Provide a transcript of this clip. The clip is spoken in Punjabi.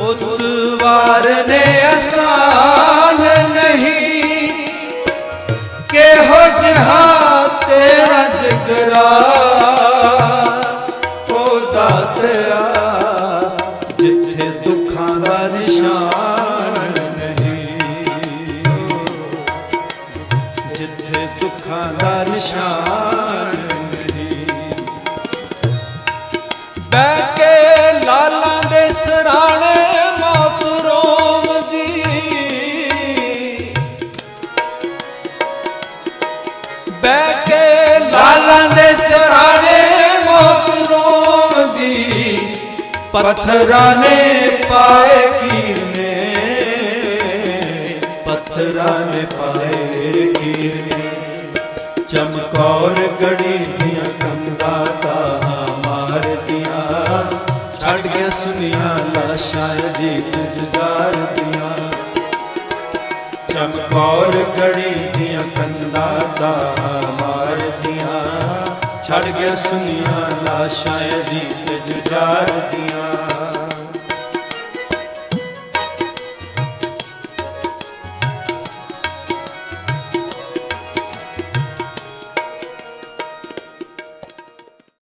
ਪੁੱਤ ਵਾਰਨੇ ਆਸਾਨ ਨਹੀਂ। ਕਿਹੋ ਜਹਾ ਤੇਰਾ ਜਿਗਰਾ। ਉਹ ਦਾਤਿਆ ਜਿੱਥੇ ਦੁੱਖਾਂ ਦਾ ਨਿਸ਼ਾਨ ਨਹੀਂ। ਜਿੱਥੇ ਦੁੱਖਾਂ ਦਾ ਨਿਸ਼ਾਨ ਨਹੀਂ। ਬਹਿ ਪੱਥਰਾਂ ਨੇ ਪਾਏ ਕੀਰ ਨੇ ਪੱਥਰਾਂ ਨੇ ਪਾਏ ਕੀਰ ਨੇ ਚਮਕੌਰ ਗੜੀ ਦੀਆਂ ਕੰਧਾਂ ਤਾਂ ਮਾਰਦੀਆਂ ਛੱਡ ਗਿਆ ਸੁਨੀਆਂ ਲਾਸ਼ਾਂ ਅਜੀਬ ਜੁਜਾਰ ਦੀਆਂ ਚਮਕੌਰ ਗੜੀ ਦੀਆਂ ਕੰਧਾਂ ਤਾਂ ਮਾਰਦੀਆਂ ਛੱਡ ਗਿਆ ਸੁਨੀਆਂ ਲਾਸ਼ਾਂ ਅਜੀਬ ਜੁਜਾਰ ਦੀਆਂ।